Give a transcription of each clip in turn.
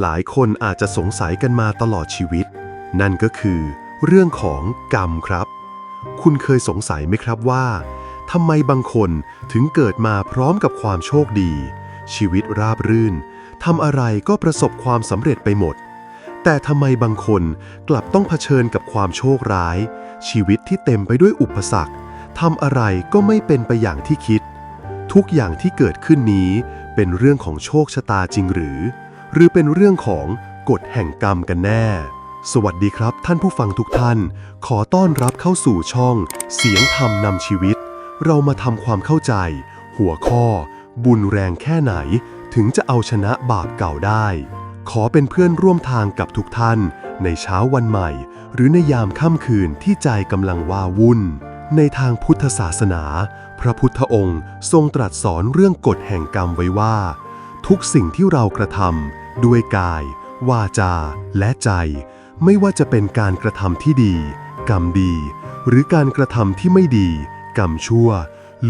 หลายคนอาจจะสงสัยกันมาตลอดชีวิต นั่นก็คือ เรื่องของกรรมครับ คุณเคยสงสัยไหมครับว่าทำไมบางคนถึงเกิดมาพร้อมกับความโชคดี ชีวิตราบรื่นทำอะไรก็ประสบความสำเร็จไปหมด แต่ทำไมบางคนกลับต้องเผชิญกับความโชคร้าย ชีวิตที่เต็มไปด้วยอุปสรรคทำอะไรก็ไม่เป็นไปอย่างที่คิด ทุกอย่างที่เกิดขึ้นนี้เป็นเรื่องของโชคชะตาจริงหรือ หรือเป็นเรื่องของกฎแห่งกรรมกันแน่ สวัสดีครับท่านผู้ฟังทุกท่าน ขอต้อนรับเข้าสู่ช่อง เสียงธรรมนำชีวิต เรามาทำความเข้าใจ หัวข้อ บุญแรงแค่ไหน ถึงจะเอาชนะบาปเก่าได้ ขอเป็นเพื่อนร่วมทางกับทุกท่าน ในเช้าวันใหม่ หรือในยามค่ำคืนที่ใจกำลังว้าวุ่น ในทางพุทธศาสนา พระพุทธองค์ทรงตรัสสอนเรื่องกฎแห่งกรรมไว้ว่า ทุกสิ่งที่เรากระทำ ด้วยกาย วาจา และใจ ไม่ว่าจะเป็นการกระทำที่ดี กรรมดี หรือการกระทำที่ไม่ดี กรรมชั่ว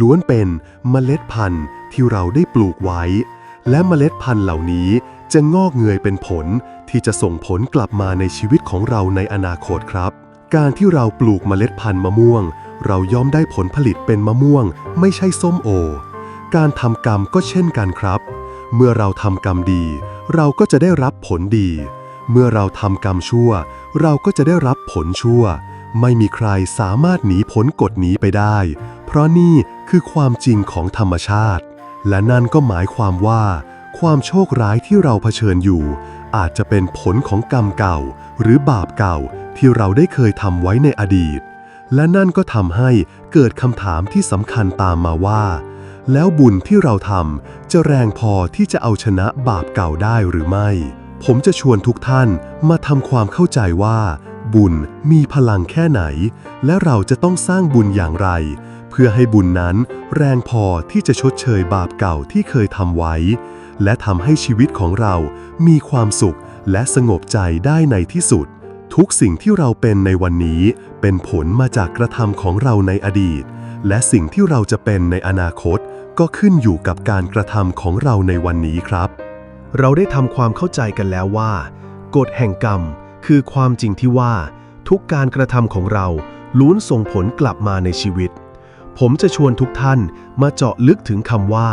ล้วนเป็นเมล็ดพันธุ์ที่เราได้ปลูกไว้ และเมล็ดพันธุ์เหล่านี้จะงอกเงยเป็นผลที่จะส่งผลกลับมาในชีวิตของเราในอนาคตครับ การที่เราปลูกเมล็ดพันธุ์มะม่วง เราย่อมได้ผลผลิตเป็นมะม่วง ไม่ใช่ส้มโอ การทำกรรมก็เช่นกันครับ เมื่อเราทำกรรมดีเราก็จะได้รับผลดี เมื่อเราทำกรรมชั่ว เราก็จะได้รับผลชั่ว ไม่มีใครสามารถหนีพ้นกฎนี้ไปได้ เพราะนี่คือความจริงของธรรมชาติ และนั่นก็หมายความว่า ความโชคร้ายที่เราเผชิญอยู่ อาจจะเป็นผลของกรรมเก่า หรือบาปเก่าที่เราได้เคยทำไว้ในอดีต และนั่นก็ทำให้เกิดคำถามที่สำคัญตามมาว่า แล้วบุญที่เราทำจะแรงพอที่จะเอาชนะบาปเก่าได้หรือไม่ ผมจะชวนทุกท่านมาทำความเข้าใจว่า บุญมีพลังแค่ไหน และเราจะต้องสร้างบุญอย่างไร เพื่อให้บุญนั้นแรงพอที่จะชดเชยบาปเก่าที่เคยทำไว้ และทำให้ชีวิตของเรามีความสุขและสงบใจได้ในที่สุด ทุกสิ่งที่เราเป็นในวันนี้ เป็นผลมาจากกระทำของเราในอดีต และสิ่งที่เราจะเป็นในอนาคต ก็ขึ้นอยู่กับการกระทำของเราในวันนี้ครับ เราได้ทำความเข้าใจกันแล้วว่า กฎแห่งกรรม คือความจริงที่ว่า ทุกการกระทำของเราล้วนส่งผลกลับมาในชีวิต ผมจะชวนทุกท่านมาเจาะลึกถึงคำว่า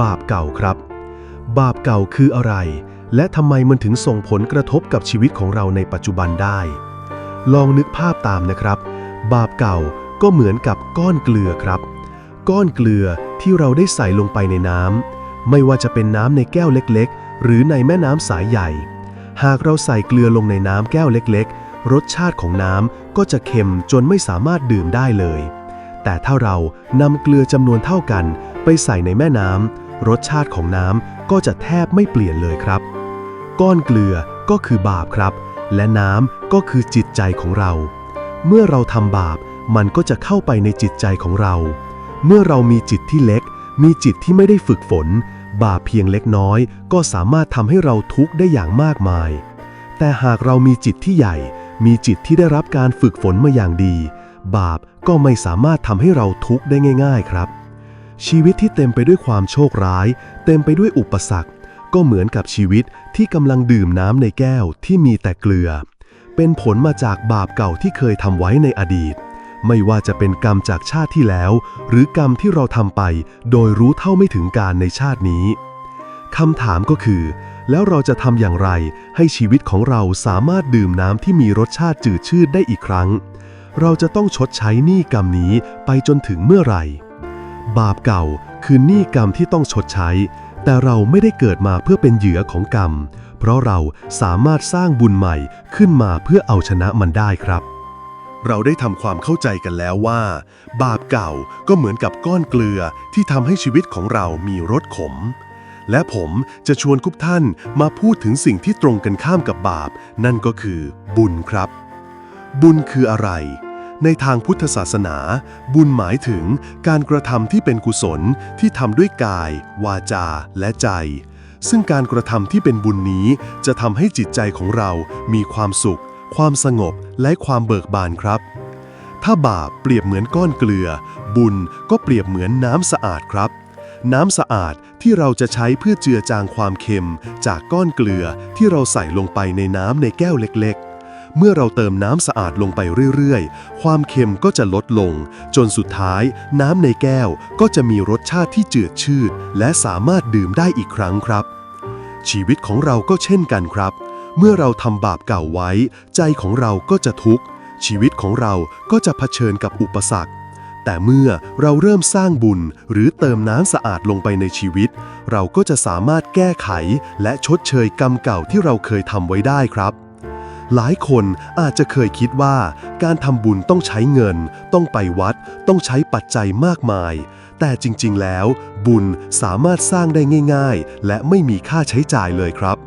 บาปเก่าครับ บาปเก่าคืออะไร และทำไมมันถึงส่งผลกระทบกับชีวิตของเราในปัจจุบันได้ ลองนึกภาพตามนะครับ บาปเก่าก็เหมือนกับก้อนเกลือครับ ก้อนเกลือที่เราได้ใส่ลงไปในน้ำไม่ว่าจะเป็นน้ำในแก้วเล็กๆ หรือในแม่น้ำสายใหญ่ หากเราใส่เกลือลงในน้ำแก้วเล็กๆ รสชาติของน้ำก็จะเค็มจนไม่สามารถดื่มได้เลย แต่ถ้าเรานำเกลือจำนวนเท่ากัน ไปใส่ในแม่น้ำรสชาติของน้ำก็จะแทบไม่เปลี่ยนเลยครับ ก้อนเกลือก็คือบาปครับ และน้ำก็คือจิตใจของเรา เมื่อเราทำบาปมันก็จะเข้าไปในจิตใจของเรา เมื่อเรามีจิตที่เล็ก มีจิตที่ไม่ได้ฝึกฝน บาปเพียงเล็กน้อย ก็สามารถทำให้เราทุกข์ได้อย่างมากมาย แต่หากเรามีจิตที่ใหญ่ มีจิตที่ได้รับการฝึกฝนมาอย่างดี บาปก็ไม่สามารถทำให้เราทุกข์ได้ง่าย ๆครับ ชีวิตที่เต็มไปด้วยความโชคร้าย เต็มไปด้วยอุปสรรค ก็เหมือนกับชีวิตที่กำลังดื่มน้ำในแก้วที่มีแต่เกลือ เป็นผลมาจากบาปเก่าที่เคยทำไว้ในอดีต ไม่ว่าจะเป็นกรรมจากชาติที่แล้ว หรือกรรมที่เราทำไป โดยรู้เท่าไม่ถึงการในชาตินี้คำถามก็คือ แล้วเราจะทำอย่างไร ให้ชีวิตของเราสามารถดื่มน้ำที่มีรสชาติจืดชืดได้อีกครั้ง เราจะต้องชดใช้หนี้กรรมนี้ไปจนถึงเมื่อไหร่ บาปเก่าคือหนี้กรรมที่ต้องชดใช้ แต่เราไม่ได้เกิดมาเพื่อเป็นเหยื่อของกรรม เพราะเราสามารถสร้างบุญใหม่ขึ้นมาเพื่อเอาชนะมันได้ครับ เราได้ทำความเข้าใจกันแล้วว่า บาปเก่าก็เหมือนกับก้อนเกลือที่ทำให้ชีวิตของเรามีรสขม และผมจะชวนทุกท่านมาพูดถึงสิ่งที่ตรงกันข้ามกับบาป นั่นก็คือ บุญครับ บุญคืออะไร ในทางพุทธศาสนา บุญหมายถึงการกระทำที่เป็นกุศลที่ทำด้วยกาย วาจา และใจซึ่งการกระทำที่เป็นบุญนี้จะทำให้จิตใจของเรามีความสุข ความสงบและความเบิกบานครับ ถ้าบาปเปรียบเหมือนก้อนเกลือ บุญก็เปรียบเหมือนน้ำสะอาดครับ น้ำสะอาดที่เราจะใช้เพื่อเจือจางความเค็ม จากก้อนเกลือที่เราใส่ลงไปในน้ำในแก้วเล็กๆเมื่อเราเติมน้ำสะอาดลงไปเรื่อยๆ ความเค็มก็จะลดลง จนสุดท้าย น้ำในแก้วก็จะมีรสชาติที่จืดชืด และสามารถดื่มได้อีกครั้งครับ ชีวิตของเราก็เช่นกันครับ เมื่อเราทำบาปเก่าไว้ ใจของเราก็จะทุกข์ ชีวิตของเราก็จะเผชิญกับอุปสรรค แต่เมื่อเราเริ่มสร้างบุญหรือเติมน้ำสะอาดลงไปในชีวิต เราก็จะสามารถแก้ไขและชดเชยกรรมเก่าที่เราเคยทำไว้ได้ครับหลายคนอาจจะเคยคิดว่าการทำบุญต้องใช้เงิน ต้องไปวัด ต้องใช้ปัจจัยมากมาย แต่จริงๆ แล้ว บุญสามารถสร้างได้ง่าย ๆ และไม่มีค่าใช้จ่ายเลยครับ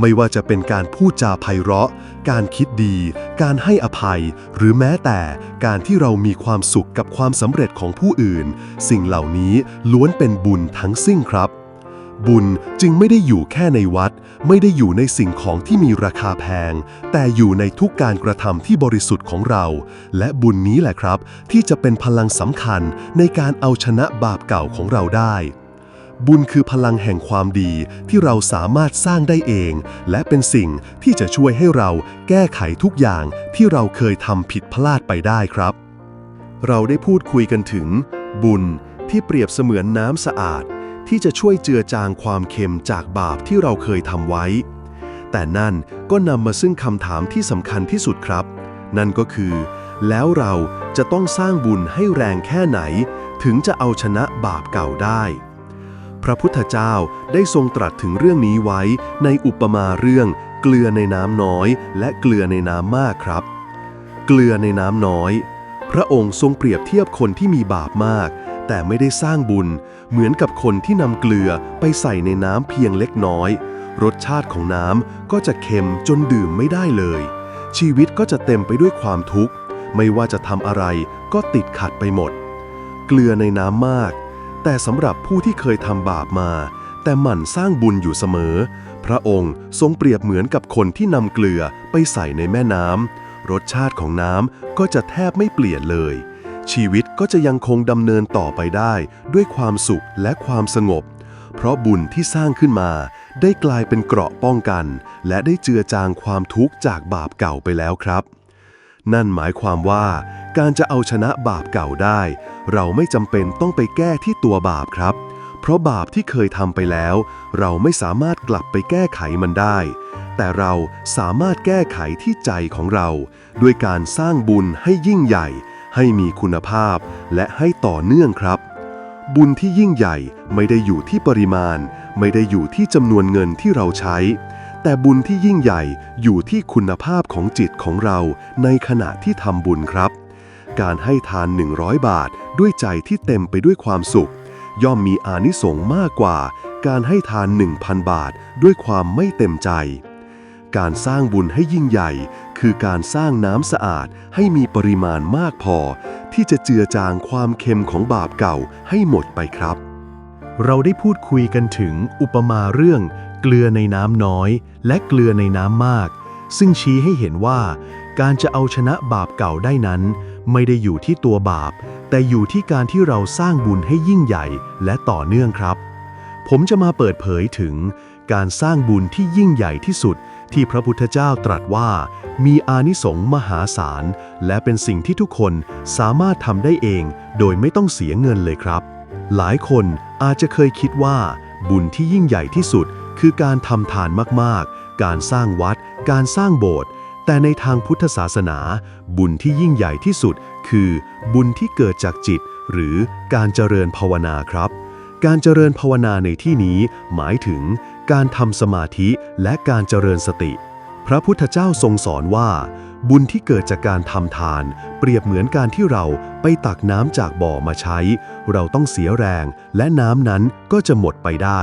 ไม่ว่าจะเป็นการพูดจาไพเราะ การคิดดี การให้อภัย หรือแม้แต่การที่เรามีความสุขกับความสำเร็จของผู้อื่น สิ่งเหล่านี้ล้วนเป็นบุญทั้งสิ้นครับ บุญจึงไม่ได้อยู่แค่ในวัด ไม่ได้อยู่ในสิ่งของที่มีราคาแพง แต่อยู่ในทุกการกระทำที่บริสุทธิ์ของเรา และบุญนี้แหละครับ ที่จะเป็นพลังสำคัญในการเอาชนะบาปเก่าของเราได้ บุญคือพลังแห่งความดีที่เราสามารถสร้างได้เอง และเป็นสิ่งที่จะช่วยให้เราแก้ไขทุกอย่างที่เราเคยทำผิดพลาดไปได้ครับ เราได้พูดคุยกันถึง บุญที่เปรียบเสมือนน้ำสะอาด ที่จะช่วยเจือจางความเค็มจากบาปที่เราเคยทำไว้ แต่นั่นก็นำมาซึ่งคำถามที่สำคัญที่สุดครับ นั่นก็คือ แล้วเราจะต้องสร้างบุญให้แรงแค่ไหน ถึงจะเอาชนะบาปเก่าได้ พระพุทธเจ้าได้ทรงตรัสถึงเรื่องนี้ไว้ในอุปมาเรื่อง เกลือในน้ำน้อย และเกลือในน้ำมากครับ เกลือในน้ำน้อย พระองค์ทรงเปรียบเทียบคนที่มีบาปมาก แต่ไม่ได้สร้างบุญ เหมือนกับคนที่นำเกลือไปใส่ในน้ำเพียงเล็กน้อย รสชาติของน้ำก็จะเค็มจนดื่มไม่ได้เลย ชีวิตก็จะเต็มไปด้วยความทุกข์ ไม่ว่าจะทำอะไรก็ติดขัดไปหมด เกลือในน้ำมาก แต่สำหรับผู้ที่เคยทำบาปมา แต่หมั่นสร้างบุญอยู่เสมอ พระองค์ทรงเปรียบเหมือนกับคนที่นำเกลือไปใส่ในแม่น้ำรสชาติของน้ำก็จะแทบไม่เปลี่ยนเลย ชีวิตก็จะยังคงดำเนินต่อไปได้ด้วยความสุขและความสงบ เพราะบุญที่สร้างขึ้นมา ได้กลายเป็นเกราะป้องกัน และได้เจือจางความทุกข์จากบาปเก่าไปแล้วครับ นั่นหมายความว่า การจะเอาชนะบาปเก่าได้ เราไม่จำเป็นต้องไปแก้ที่ตัวบาปครับ เพราะบาปที่เคยทำไปแล้ว เราไม่สามารถกลับไปแก้ไขมันได้ แต่เราสามารถแก้ไขที่ใจของเรา ด้วยการสร้างบุญให้ยิ่งใหญ่ ให้มีคุณภาพ และให้ต่อเนื่องครับ บุญที่ยิ่งใหญ่ไม่ได้อยู่ที่ปริมาณ ไม่ได้อยู่ที่จำนวนเงินที่เราใช้ แต่บุญที่ยิ่งใหญ่อยู่ที่คุณภาพของจิตของเราในขณะที่ทำบุญครับ การให้ทาน 100 บาท ด้วยใจที่เต็มไปด้วยความสุข ย่อมมีอานิสงส์มากกว่า การให้ทาน 1,000 บาท ด้วยความไม่เต็มใจ การสร้างบุญให้ยิ่งใหญ่ คือการสร้างน้ำสะอาดให้มีปริมาณมากพอ ที่จะเจือจางความเค็มของบาปเก่าให้หมดไปครับ เราได้พูดคุยกันถึงอุปมาเรื่อง เกลือในน้ำน้อย และเกลือในน้ำมาก ซึ่งชี้ให้เห็นว่าการจะเอาชนะบาปเก่าได้นั้น ไม่ได้อยู่ที่ตัวบาป แต่อยู่ที่การที่เราสร้างบุญให้ยิ่งใหญ่และต่อเนื่องครับ ผมจะมาเปิดเผยถึง การสร้างบุญที่ยิ่งใหญ่ที่สุด ที่พระพุทธเจ้าตรัสว่า มีอานิสงส์มหาศาล และเป็นสิ่งที่ทุกคนสามารถทำได้เอง โดยไม่ต้องเสียเงินเลยครับ หลายคนอาจจะเคยคิดว่า บุญที่ยิ่งใหญ่ที่สุด คือการทำทานมากๆ การสร้างวัด การสร้างโบสถ์ แต่ในทางพุทธศาสนา บุญที่ยิ่งใหญ่ที่สุด คือบุญที่เกิดจากจิต หรือการเจริญภาวนาครับ การเจริญภาวนาในที่นี้ หมายถึง การทำสมาธิและการเจริญสติ พระพุทธเจ้าทรงสอนว่า บุญที่เกิดจากการทำทาน เปรียบเหมือนการที่เราไปตักน้ำจากบ่อมาใช้ เราต้องเสียแรง และน้ำนั้นก็จะหมดไปได้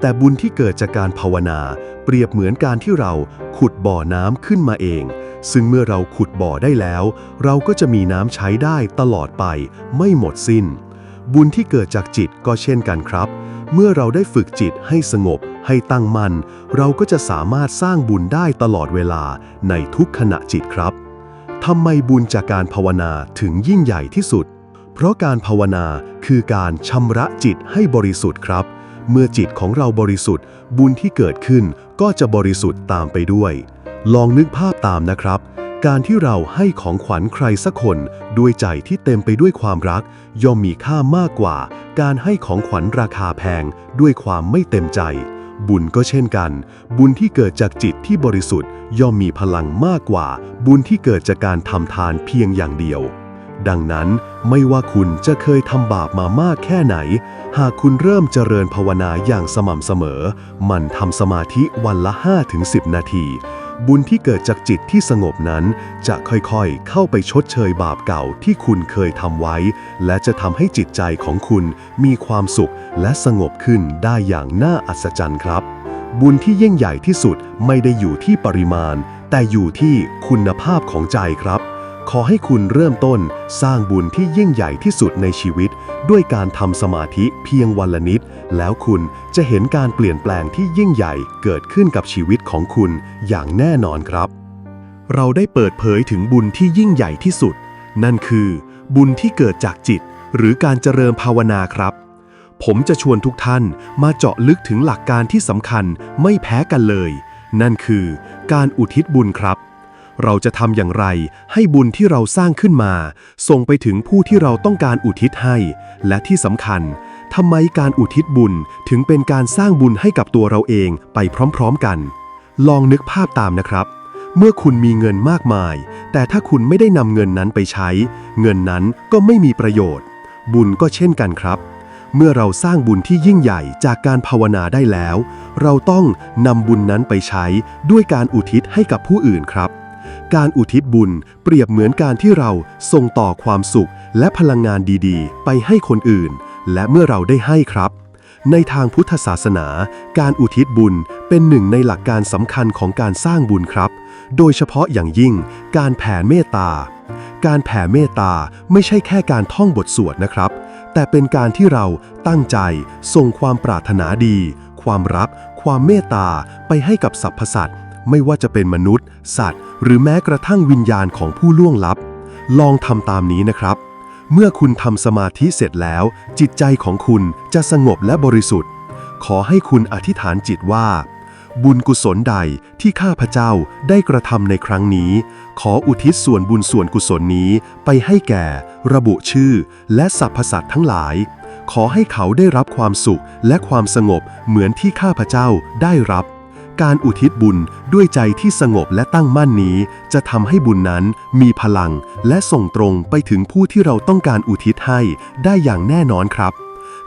แต่บุญที่เกิดจากการภาวนาเปรียบเหมือนการที่เราขุดบ่อน้ำขึ้นมาเอง ซึ่งเมื่อเราขุดบ่อได้แล้ว เราก็จะมีน้ำใช้ได้ตลอดไปไม่หมดสิ้น บุญที่เกิดจากจิตก็เช่นกันครับ เมื่อเราได้ฝึกจิตให้สงบ ให้ตั้งมัน่นเราก็จะสามารถสร้างบุญได้ตลอดเวลาในทุกขณะจิตครับทำไมบุญจากการภาวนาถึงยิ่งใหญ่ที่สุด เพราะการภาวนาคือการชำระจิตให้บริสุทธิ์ครับ เมื่อจิตของเราบริสุทธิ์ บุญที่เกิดขึ้นก็จะบริสุทธิ์ตามไปด้วย ลองนึกภาพตามนะครับ การที่เราให้ของขวัญใครสักคนด้วยใจที่เต็มไปด้วยความรัก ย่อมมีค่ามากกว่า การให้ของขวัญราคาแพงด้วยความไม่เต็มใจ บุญก็เช่นกัน บุญที่เกิดจากจิตที่บริสุทธิ์ ย่อมมีพลังมากกว่า บุญที่เกิดจากการทำทานเพียงอย่างเดียว ดังนั้นไม่ว่าคุณจะเคยทำบาปมามากแค่ไหน หากคุณเริ่มเจริญภาวนาอย่างสม่ำเสมอ มันทำสมาธิวันละ 5-10 นาที บุญที่เกิดจากจิตที่สงบนั้น จะค่อยๆ เข้าไปชดเชยบาปเก่าที่คุณเคยทำไว้ และจะทำให้จิตใจของคุณมีความสุขและสงบขึ้นได้อย่างน่าอัศจรรย์ครับ บุญที่ยิ่งใหญ่ที่สุดไม่ได้อยู่ที่ปริมาณ แต่อยู่ที่คุณภาพของใจครับ ขอให้คุณเริ่มต้นสร้างบุญที่ยิ่งใหญ่ที่สุดในชีวิต ด้วยการทำสมาธิเพียงวันละนิด แล้วคุณจะเห็นการเปลี่ยนแปลงที่ยิ่งใหญ่เกิดขึ้นกับชีวิตของคุณอย่างแน่นอนครับ เราได้เปิดเผยถึงบุญที่ยิ่งใหญ่ที่สุด นั่นคือ บุญที่เกิดจากจิต หรือการเจริญภาวนาครับ ผมจะชวนทุกท่านมาเจาะลึกถึงหลักการที่สำคัญไม่แพ้กันเลย นั่นคือ การอุทิศบุญครับ เราจะทำอย่างไร ให้บุญที่เราสร้างขึ้นมา ส่งไปถึงผู้ที่เราต้องการอุทิศให้ และที่สำคัญทำไมการอุทิศบุญถึงเป็นการสร้างบุญให้กับตัวเราเองไปพร้อมๆกัน ลองนึกภาพตามนะครับ เมื่อคุณมีเงินมากมาย แต่ถ้าคุณไม่ได้นำเงินนั้นไปใช้ เงินนั้นก็ไม่มีประโยชน์ บุญก็เช่นกันครับเมื่อเราสร้างบุญที่ยิ่งใหญ่จากการภาวนาได้แล้ว เราต้องนำบุญนั้นไปใช้ด้วยการอุทิศให้กับผู้อื่นครับ การอุทิศบุญเปรียบเหมือนการที่เราส่งต่อความสุขและพลังงานดีๆ ไปให้คนอื่น และเมื่อเราได้ให้ครับ ในทางพุทธศาสนา การอุทิศบุญเป็นหนึ่งในหลักการสำคัญของการสร้างบุญครับ โดยเฉพาะอย่างยิ่ง การแผ่เมตตา การแผ่เมตตาไม่ใช่แค่การท่องบทสวดนะครับ แต่เป็นการที่เราตั้งใจส่งความปรารถนาดี ความรัก ความเมตตาไปให้กับสรรพสัตว์ ไม่ว่าจะเป็นมนุษย์ สัตว์ หรือแม้กระทั่งวิญญาณของผู้ล่วงลับ ลองทำตามนี้นะครับ เมื่อคุณทำสมาธิเสร็จแล้ว จิตใจของคุณจะสงบและบริสุทธิ์ ขอให้คุณอธิษฐานจิตว่า บุญกุศลใดที่ข้าพเจ้าได้กระทำในครั้งนี้ ขออุทิศส่วนบุญส่วนกุศลนี้ไปให้แก่ ระบุชื่อ และสรรพสัตว์ทั้งหลายขอให้เขาได้รับความสุขและความสงบเหมือนที่ข้าพเจ้าได้รับ การอุทิศบุญด้วยใจที่สงบและตั้งมั่นนี้ จะทำให้บุญนั้นมีพลังและส่งตรงไปถึงผู้ที่เราต้องการอุทิศให้ได้อย่างแน่นอนครับ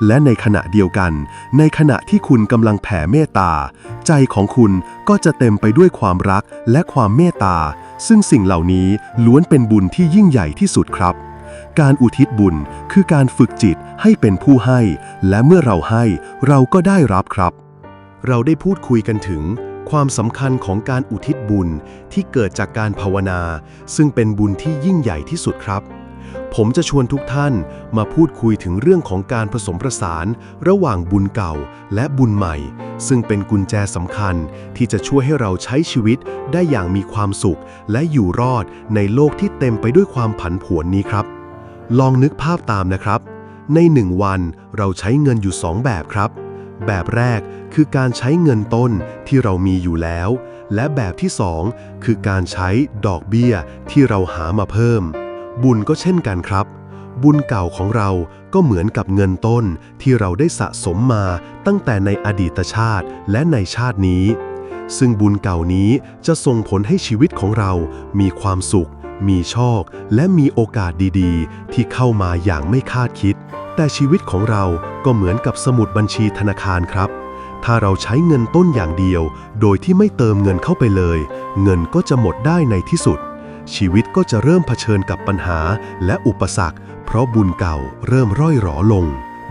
และในขณะเดียวกัน ในขณะที่คุณกำลังแผ่เมตตา ใจของคุณก็จะเต็มไปด้วยความรักและความเมตตา ซึ่งสิ่งเหล่านี้ล้วนเป็นบุญที่ยิ่งใหญ่ที่สุดครับการอุทิศบุญคือการฝึกจิตให้เป็นผู้ให้ และเมื่อเราให้เราก็ได้รับครับ เราได้พูดคุยกันถึงความสำคัญของการอุทิศบุญที่เกิดจากการภาวนา ซึ่งเป็นบุญที่ยิ่งใหญ่ที่สุดครับ ผมจะชวนทุกท่านมาพูดคุยถึงเรื่องของการผสมประสาน ระหว่างบุญเก่าและบุญใหม่ ซึ่งเป็นกุญแจสำคัญที่จะช่วยให้เราใช้ชีวิตได้อย่างมีความสุข และอยู่รอดในโลกที่เต็มไปด้วยความผันผวนนี้ครับ ลองนึกภาพตามนะครับ ในหนึ่งวันเราใช้เงินอยู่สองแบบครับ แบบแรกคือการใช้เงินต้นที่เรามีอยู่แล้ว และแบบที่สองคือการใช้ดอกเบี้ยที่เราหามาเพิ่ม บุญก็เช่นกันครับ บุญเก่าของเราก็เหมือนกับเงินต้นที่เราได้สะสมมาตั้งแต่ในอดีตชาติและในชาตินี้ ซึ่งบุญเก่านี้จะส่งผลให้ชีวิตของเรามีความสุข มีโชคและมีโอกาสดีๆ ที่เข้ามาอย่างไม่คาดคิด แต่ชีวิตของเราก็เหมือนกับสมุดบัญชีธนาคารครับ ถ้าเราใช้เงินต้นอย่างเดียว โดยที่ไม่เติมเงินเข้าไปเลย เงินก็จะหมดได้ในที่สุด ชีวิตก็จะเริ่มเผชิญกับปัญหาและอุปสรรค เพราะบุญเก่าเริ่มร่อยหรอลง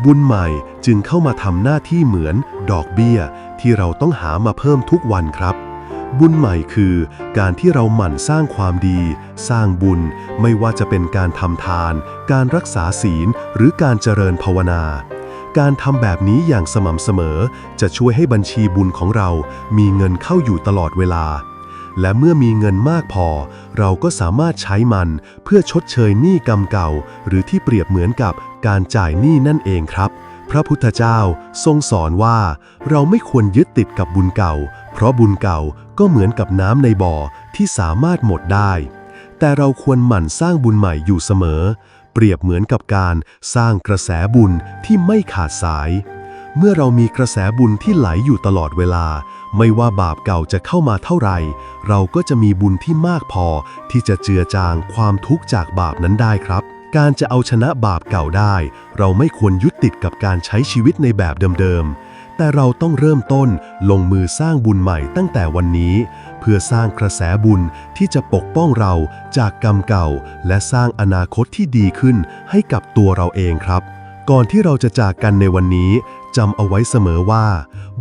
บุญใหม่จึงเข้ามาทำหน้าที่เหมือน ดอกเบี้ย ที่เราต้องหามาเพิ่มทุกวันครับ บุญใหม่คือการที่เราหมั่นสร้างความดี สร้างบุญไม่ว่าจะเป็นการทำทาน การรักษาศีล หรือการเจริญภาวนา การทำแบบนี้อย่างสม่ำเสมอ จะช่วยให้บัญชีบุญของเรา มีเงินเข้าอยู่ตลอดเวลา และเมื่อมีเงินมากพอ เราก็สามารถใช้มันเพื่อชดเชยหนี้กรรมเก่า หรือที่เปรียบเหมือนกับการจ่ายหนี้นั่นเองครับพระพุทธเจ้าทรงสอนว่า เราไม่ควรยึดติดกับบุญเก่า เพราะบุญเก่า ก็เหมือนกับน้ำในบ่อที่สามารถหมดได้ แต่เราควรหมั่นสร้างบุญใหม่อยู่เสมอ เปรียบเหมือนกับการสร้างกระแสบุญที่ไม่ขาดสาย เมื่อเรามีกระแสบุญที่ไหลอยู่ตลอดเวลา ไม่ว่าบาปเก่าจะเข้ามาเท่าไหร่ เราก็จะมีบุญที่มากพอที่จะเจือจางความทุกข์จากบาปนั้นได้ครับการจะเอาชนะบาปเก่าได้ เราไม่ควรยึดติดกับการใช้ชีวิตในแบบเดิมๆ แต่เราต้องเริ่มต้นลงมือสร้างบุญใหม่ตั้งแต่วันนี้ เพื่อสร้างกระแสบุญที่จะปกป้องเราจากกรรมเก่า และสร้างอนาคตที่ดีขึ้นให้กับตัวเราเองครับ ก่อนที่เราจะจากกันในวันนี้จำเอาไว้เสมอว่า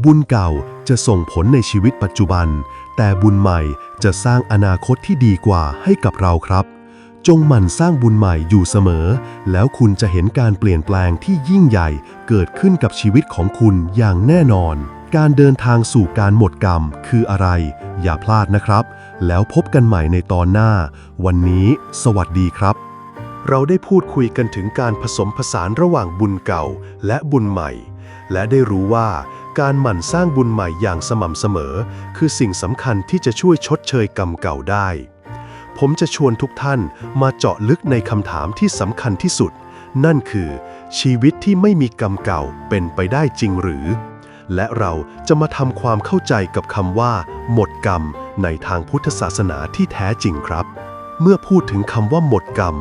บุญเก่าจะส่งผลในชีวิตปัจจุบัน แต่บุญใหม่จะสร้างอนาคตที่ดีกว่าให้กับเราครับ จงหมั่นสร้างบุญใหม่อยู่เสมอ แล้วคุณจะเห็นการเปลี่ยนแปลงที่ยิ่งใหญ่เกิดขึ้นกับชีวิตของคุณอย่างแน่นอน การเดินทางสู่การหมดกรรมคืออะไร อย่าพลาดนะครับ แล้วพบกันใหม่ในตอนหน้า วันนี้ สวัสดีครับ เราได้พูดคุยกันถึงการผสมผสานระหว่างบุญเก่าและบุญใหม่ และได้รู้ว่าการหมั่นสร้างบุญใหม่อย่างสม่ำเสมอ คือสิ่งสำคัญที่จะช่วยชดเชยกรรมเก่าได้ ผมจะชวนทุกท่านมาเจาะลึกในคำถามที่สำคัญที่สุด นั่นคือ ชีวิตที่ไม่มีกรรมเก่าเป็นไปได้จริงหรือ และเราจะมาทำความเข้าใจกับคำว่า หมดกรรม ในทางพุทธศาสนาที่แท้จริงครับ เมื่อพูดถึงคำว่าหมดกรรม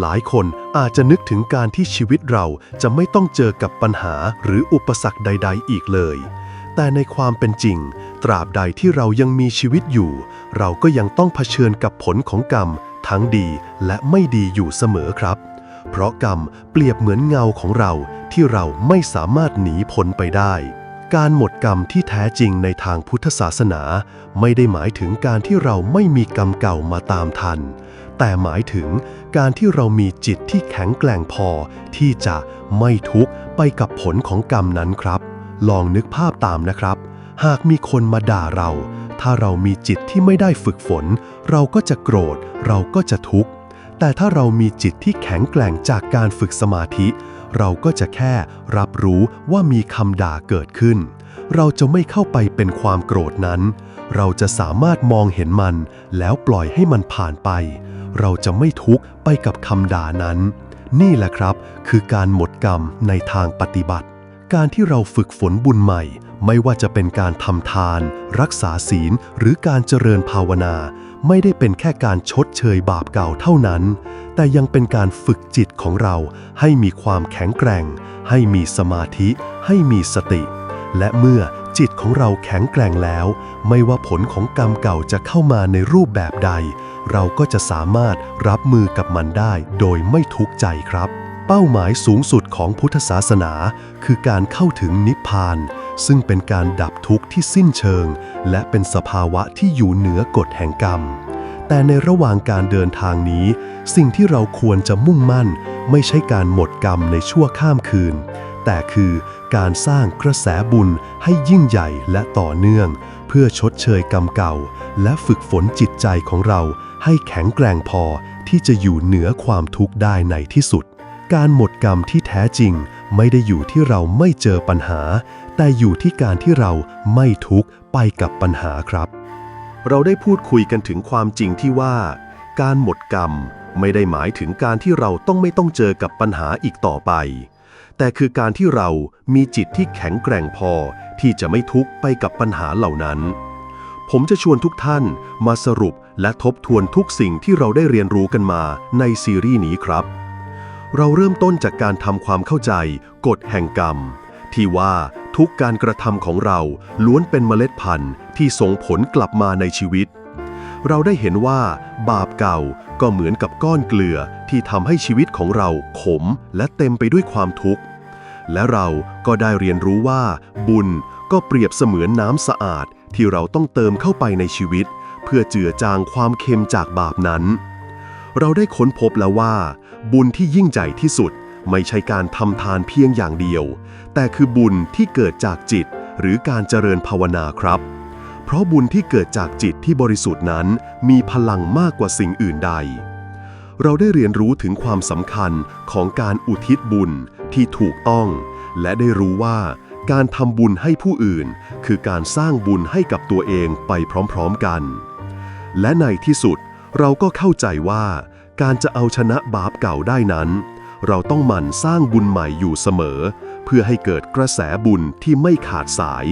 หลายคนอาจจะนึกถึงการที่ชีวิตเราจะไม่ต้องเจอกับปัญหาหรืออุปสรรคใด ๆ อีกเลย แต่ในความเป็นจริง ตราบใดที่เรายังมีชีวิตอยู่ เราก็ยังต้องเผชิญกับผลของกรรม ทั้งดีและไม่ดีอยู่เสมอครับ เพราะกรรมเปรียบเหมือนเงาของเราที่เราไม่สามารถหนีพ้นไปได้ การหมดกรรมที่แท้จริงในทางพุทธศาสนา ไม่ได้หมายถึงการที่เราไม่มีกรรมเก่ามาตามทัน แต่หมายถึงการที่เรามีจิตที่แข็งแกร่งพอที่จะไม่ทุกข์ไปกับผลของกรรมนั้นครับ ลองนึกภาพตามนะครับ หากมีคนมาด่าเรา ถ้าเรามีจิตที่ไม่ได้ฝึกฝน เราก็จะโกรธ เราก็จะทุกข์ แต่ถ้าเรามีจิตที่แข็งแกร่งจากการฝึกสมาธิ เราก็จะแค่รับรู้ว่ามีคำด่าเกิดขึ้น เราจะไม่เข้าไปเป็นความโกรธนั้น เราจะสามารถมองเห็นมัน แล้วปล่อยให้มันผ่านไป เราจะไม่ทุกข์ไปกับคำด่านั้น นี่แหละครับ คือการหมดกรรมในทางปฏิบัติ การที่เราฝึกฝนบุญใหม่ ไม่ว่าจะเป็นการทำทาน รักษาศีล หรือการเจริญภาวนา ไม่ได้เป็นแค่การชดเชยบาปเก่าเท่านั้น แต่ยังเป็นการฝึกจิตของเราให้มีความแข็งแกร่ง ให้มีสมาธิ ให้มีสติ และเมื่อจิตของเราแข็งแกร่งแล้ว ไม่ว่าผลของกรรมเก่าจะเข้ามาในรูปแบบใด เราก็จะสามารถรับมือกับมันได้โดยไม่ทุกข์ใจครับ เป้าหมายสูงสุดของพุทธศาสนา คือการเข้าถึงนิพพาน ซึ่งเป็นการดับทุกข์ที่สิ้นเชิง และเป็นสภาวะที่อยู่เหนือกฎแห่งกรรม แต่ในระหว่างการเดินทางนี้ สิ่งที่เราควรจะมุ่งมั่น ไม่ใช่การหมดกรรมในชั่วข้ามคืน แต่คือการสร้างกระแสบุญให้ยิ่งใหญ่และต่อเนื่อง เพื่อชดเชยกรรมเก่า และฝึกฝนจิตใจของเรา ให้แข็งแกร่งพอที่จะอยู่เหนือความทุกข์ได้ในที่สุด การหมดกรรมที่แท้จริงไม่ได้อยู่ที่เราไม่เจอปัญหา แต่อยู่ที่การที่เราไม่ทุกข์ไปกับปัญหาครับ เราได้พูดคุยกันถึงความจริงที่ว่า การหมดกรรมไม่ได้หมายถึงการที่เราต้องไม่ต้องเจอกับปัญหาอีกต่อไป แต่คือการที่เรามีจิตที่แข็งแกร่งพอที่จะไม่ทุกข์ไปกับปัญหาเหล่านั้น ผมจะชวนทุกท่านมาสรุปและทบทวนทุกสิ่งที่เราได้เรียนรู้กันมาในซีรีส์นี้ครับ เราเริ่มต้นจากการทำความเข้าใจกฎแห่งกรรม ที่ว่าทุกการกระทำของเราล้วนเป็นเมล็ดพันธุ์ที่ส่งผลกลับมาในชีวิต เราได้เห็นว่า บาปเก่าก็เหมือนกับก้อนเกลือที่ทำให้ชีวิตของเราขมและเต็มไปด้วยความทุกข์ และเราก็ได้เรียนรู้ว่า บุญก็เปรียบเสมือนน้ำสะอาดที่เราต้องเติมเข้าไปในชีวิต เพื่อเจือจางความเค็มจากบาปนั้น เราได้ค้นพบแล้วว่า บุญที่ยิ่งใหญ่ที่สุดไม่ใช่การทำทานเพียงอย่างเดียว แต่คือบุญที่เกิดจากจิตหรือการเจริญภาวนาครับ เพราะบุญที่เกิดจากจิตที่บริสุทธิ์นั้น มีพลังมากกว่าสิ่งอื่นใด เราได้เรียนรู้ถึงความสำคัญของการอุทิศบุญที่ถูกต้อง และได้รู้ว่าการทำบุญให้ผู้อื่น คือการสร้างบุญให้กับตัวเองไปพร้อมๆกัน และในที่สุดเราก็เข้าใจว่า การจะเอาชนะบาปเก่าได้นั้น เราต้องหมั่นสร้างบุญใหม่อยู่เสมอ เพื่อให้เกิดกระแสบุญที่ไม่ขาดสาย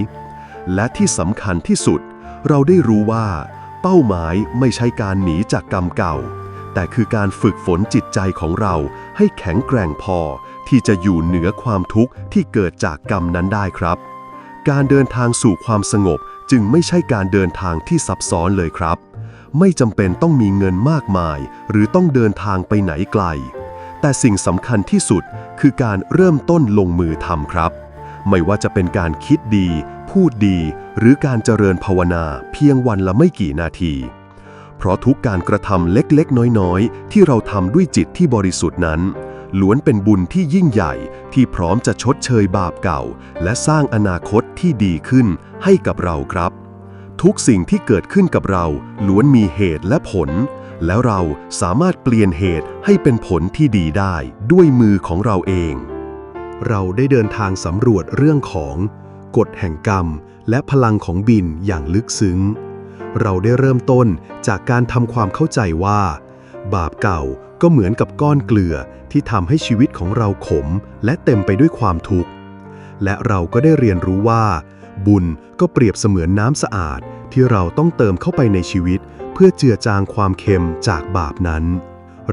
และที่สำคัญที่สุด เราได้รู้ว่า เป้าหมายไม่ใช่การหนีจากกรรมเก่า แต่คือการฝึกฝนจิตใจของเราให้แข็งแกร่งพอ ที่จะอยู่เหนือความทุกข์ที่เกิดจากกรรมนั้นได้ครับ การเดินทางสู่ความสงบจึงไม่ใช่การเดินทางที่ซับซ้อนเลยครับ ไม่จำเป็นต้องมีเงินมากมาย หรือต้องเดินทางไปไหนไกล แต่สิ่งสำคัญที่สุดคือการเริ่มต้นลงมือทำครับ ไม่ว่าจะเป็นการคิดดี พูดดี หรือการเจริญภาวนาเพียงวันละไม่กี่นาที เพราะทุกการกระทำเล็กๆ น้อยๆ ที่เราทำด้วยจิตที่บริสุทธิ์นั้นล้วนเป็นบุญที่ยิ่งใหญ่ที่พร้อมจะชดเชยบาปเก่า และสร้างอนาคตที่ดีขึ้นให้กับเราครับ ทุกสิ่งที่เกิดขึ้นกับเราล้วนมีเหตุและผล แล้วเราสามารถเปลี่ยนเหตุให้เป็นผลที่ดีได้ด้วยมือของเราเอง เราได้เดินทางสำรวจเรื่องของกฎแห่งกรรม และพลังของบินอย่างลึกซึ้ง เราได้เริ่มต้นจากการทำความเข้าใจว่า บาปเก่าก็เหมือนกับก้อนเกลือที่ทำให้ชีวิตของเราขม และเต็มไปด้วยความทุกข์ และเราก็ได้เรียนรู้ว่า บุญก็เปรียบเสมือนน้ำสะอาดที่เราต้องเติมเข้าไปในชีวิต เพื่อเจือจางความเค็มจากบาปนั้น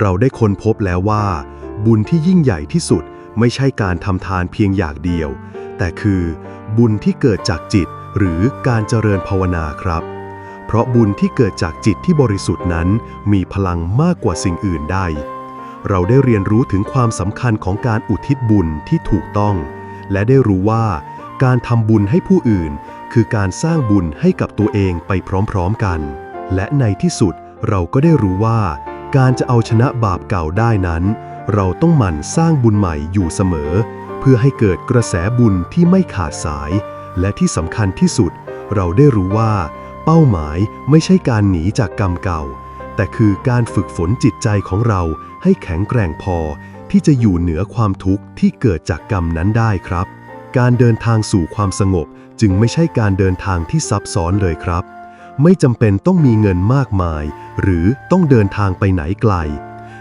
เราได้ค้นพบแล้วว่า บุญที่ยิ่งใหญ่ที่สุดไม่ใช่การทำทานเพียงอย่างเดียว แต่คือบุญที่เกิดจากจิตหรือการเจริญภาวนาครับ เพราะบุญที่เกิดจากจิตที่บริสุทธิ์นั้น มีพลังมากกว่าสิ่งอื่นได้ เราได้เรียนรู้ถึงความสำคัญของการอุทิศบุญที่ถูกต้อง และได้รู้ว่า การทำบุญให้ผู้อื่น คือการสร้างบุญให้กับตัวเองไปพร้อมๆกัน และในที่สุดเราก็ได้รู้ว่า การจะเอาชนะบาปเก่าได้นั้น เราต้องหมั่นสร้างบุญใหม่อยู่เสมอ เพื่อให้เกิดกระแสบุญที่ไม่ขาดสาย และที่สำคัญที่สุด เราได้รู้ว่า เป้าหมายไม่ใช่การหนีจากกรรมเก่า แต่คือการฝึกฝนจิตใจของเราให้แข็งแกร่งพอ ที่จะอยู่เหนือความทุกข์ที่เกิดจากกรรมนั้นได้ครับ การเดินทางสู่ความสงบจึงไม่ใช่การเดินทางที่ซับซ้อนเลยครับ ไม่จำเป็นต้องมีเงินมากมาย หรือต้องเดินทางไปไหนไกล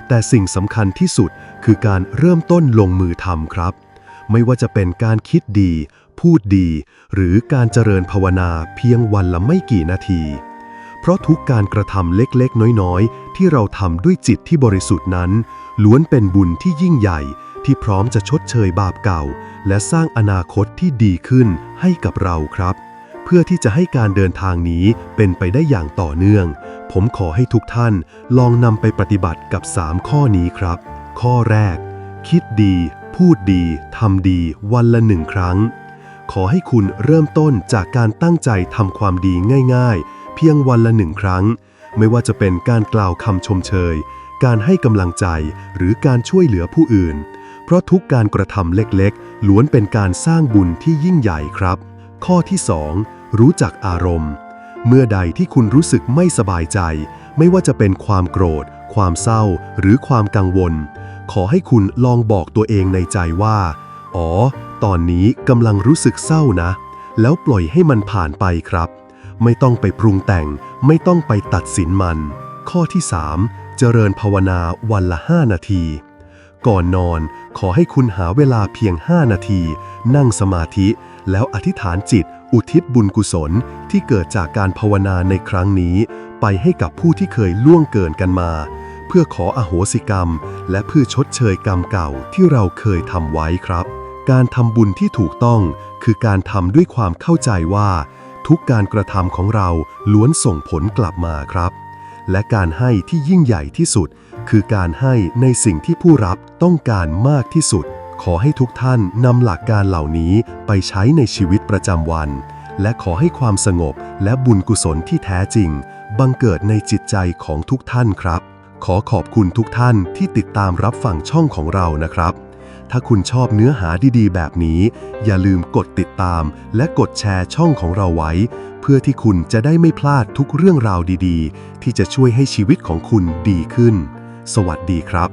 แต่สิ่งสำคัญที่สุดคือการเริ่มต้นลงมือทำครับ ไม่ว่าจะเป็นการคิดดี พูดดี หรือการเจริญภาวนาเพียงวันละไม่กี่นาที เพราะทุกการกระทำเล็กๆ น้อยๆ ที่เราทำด้วยจิตที่บริสุทธิ์นั้น ล้วนเป็นบุญที่ยิ่งใหญ่ ที่พร้อมจะชดเชยบาปเก่า และสร้างอนาคตที่ดีขึ้นให้กับเราครับ เพื่อที่จะให้การเดินทางนี้เป็นไปได้อย่างต่อเนื่อง ผมขอให้ทุกท่านลองนำไปปฏิบัติกับ 3 ข้อนี้ครับ ข้อแรก คิดดี พูดดีทำดีวันละหนึ่งครั้ง ขอให้คุณเริ่มต้นจากการตั้งใจทำความดีง่าย ๆ เพียงวันละหนึ่งครั้ง ไม่ว่าจะเป็นการกล่าวคำชมเชย การให้กำลังใจหรือการช่วยเหลือผู้อื่น เพราะทุกการกระทำเล็กๆ ล้วนเป็นการสร้างบุญที่ยิ่งใหญ่ครับ ข้อที่ 2 รู้จักอารมณ์ เมื่อใดที่คุณรู้สึกไม่สบายใจ ไม่ว่าจะเป็นความโกรธ ความเศร้า หรือความกังวล ขอให้คุณลองบอกตัวเองในใจว่า อ๋อ ตอนนี้กำลังรู้สึกเศร้านะ แล้วปล่อยให้มันผ่านไปครับ ไม่ต้องไปปรุงแต่ง ไม่ต้องไปตัดสินมัน ข้อที่ 3 เจริญภาวนาวันละ 5 นาที ก่อนนอนขอให้คุณหาเวลาเพียง 5 นาที นั่งสมาธิ แล้วอธิษฐานจิต อุทิศบุญกุศลที่เกิดจากการภาวนาในครั้งนี้ ไปให้กับผู้ที่เคยล่วงเกินกันมา เพื่อขออโหสิกรรม และเพื่อชดเชยกรรมเก่าที่เราเคยทำไว้ครับ การทำบุญที่ถูกต้องคือการทำด้วยความเข้าใจว่า ทุกการกระทำของเราล้วนส่งผลกลับมาครับ และการให้ที่ยิ่งใหญ่ที่สุด คือการให้ในสิ่งที่ผู้รับต้องการมากที่สุด ขอให้ทุกท่านนำหลักการเหล่านี้ไปใช้ในชีวิตประจำวัน และขอให้ความสงบและบุญกุศลที่แท้จริง บังเกิดในจิตใจของทุกท่านครับ ขอขอบคุณทุกท่านที่ติดตามรับฟังช่องของเรานะครับ ถ้าคุณชอบเนื้อหาดีๆ แบบนี้ อย่าลืมกดติดตาม และกดแชร์ช่องของเราไว้ เพื่อที่คุณจะได้ไม่พลาดทุกเรื่องราวดี ๆ ที่จะช่วยให้ชีวิตของคุณดีขึ้น สวัสดีครับ